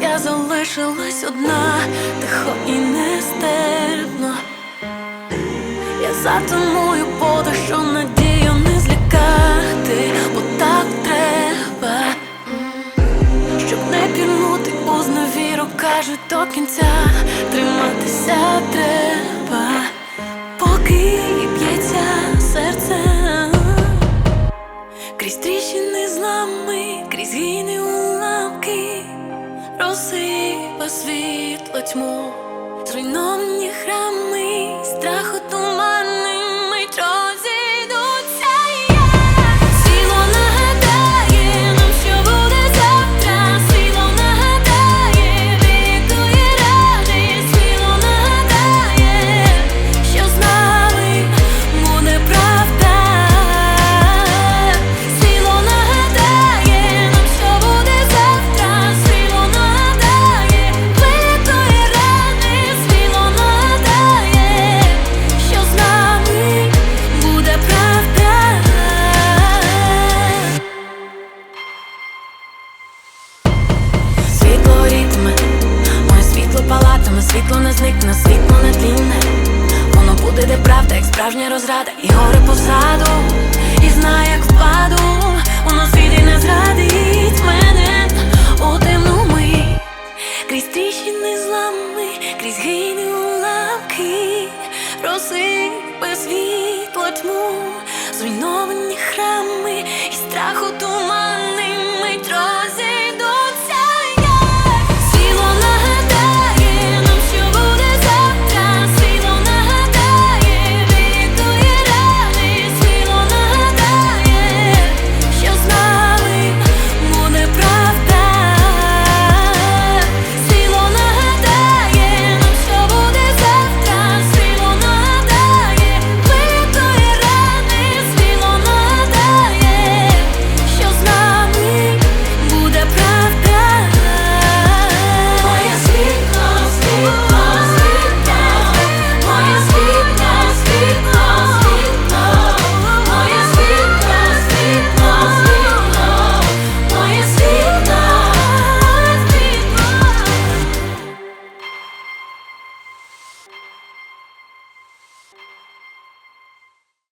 я залишилась одна, тихо і нестерпно. Я затоную подих, що надію не злякати, бо так треба, щоб не пірнути у зневіру, кажуть до кінця, триматися треба, розсипа світло тьму, зруйновані храми, світло світло не зникне, світло не тлінне. Воно буде, де правда, як справжня розрада, і горе позаду, і знає, як впаду, воно світі не зрадить мене у темну мить, крізь тріщини злами, крізь гійні уламки, розсипе світло тьму, зруйновані храми.